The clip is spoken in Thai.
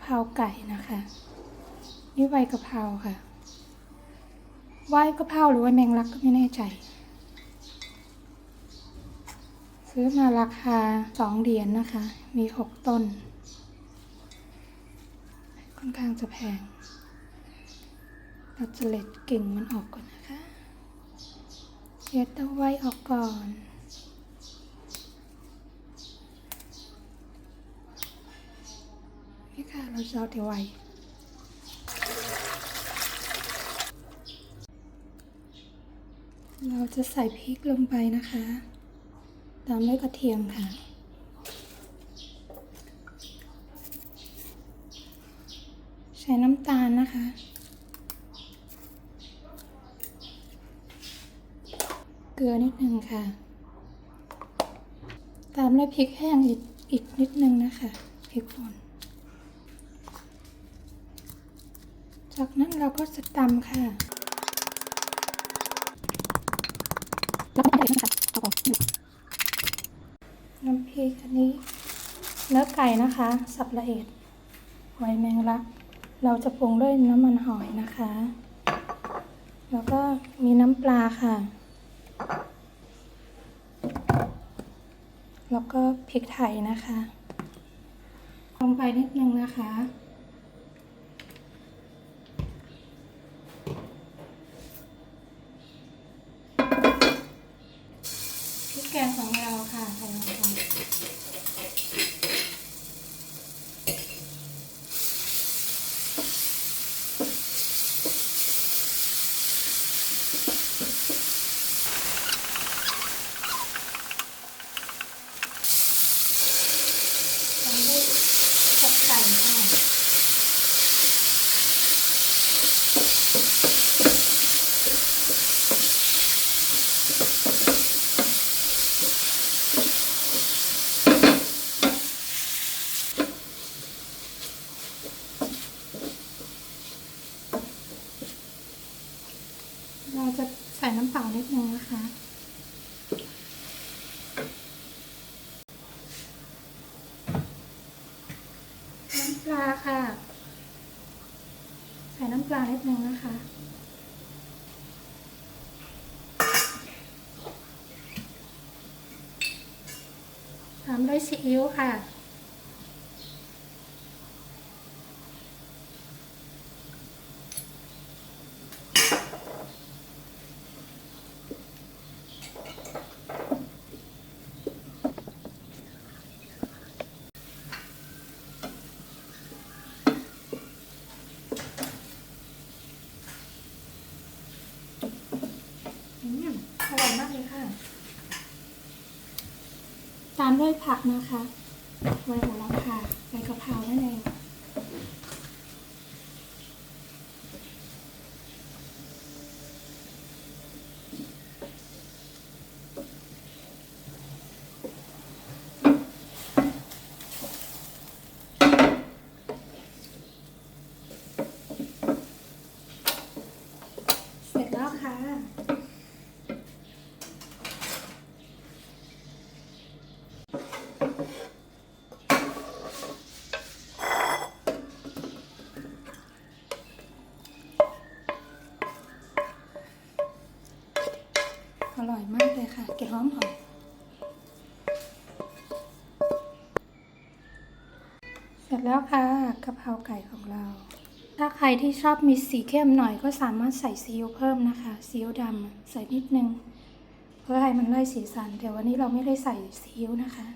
เพราไก่นะคะ นี่ใบกะเพราค่ะไหวกะเพราหรือว่าแมงลักก็ไม่แน่ใจ ซื้อมาราคาสองเหรียญนนะคะ มีหกต้น ค่อนข้างจะแพง เราจะเล็ดกิ่งมันออกก่อนนะคะเด็ดเอาไว้ออกก่อน ค่ะเราจะเอาแต่ไว้เราจะใส่พริกลงไปนะคะ ตามด้วยกระเทียมค่ะ ใช้น้ำตาลนะคะ เกลือนิดนึงค่ะ ตามด้วยพริกแห้งอีกอีกนิดนึงนะคะ พริกป่น จากนั้นเราก็จะตำค่ะรับไม่ได้นะคะเอาออกน้ำพริกอันนี้ เนื้อไก่นะคะ สับละเอียดไว้แมงลัก เราจะปรุงด้วยน้ำมันหอยนะคะ แล้วก็มีน้ำปลาค่ะ แล้วก็พริกไทยนะคะลงไปนิดนึงนะคะ พริก แกงของเราค่ะใส่ลงไปตามด้วยกับไก่ค่ะ เรา จะใส่น้ำเปล่านิดนึงนะคะ น้ำปลาค่ะ ใส่น้ำปลานิดนึงนะคะตามด้วยซีอิ๊วค่ะ อืมอร่อยมากเลยค่ะ ตามด้วยผักนะคะใบโหระพาใบกะเพรานั่นเอง เสร็จแล้วค่ะ อร่อยมากเลยค่ะ เกล็ดหอมหอมเสร็จแล้วค่ะกะเพราไก่ของเรา ถ้าใครที่ชอบมีสีเข้มหน่อยก็สามารถใส่ซีอิ๊วเพิ่มนะคะซีอิ๊วดำใส่นิดนึง เพื่อให้มันไล่สีสันแต่วันนี้เราไม่ได้ใส่ซีอิ๊วนะคะ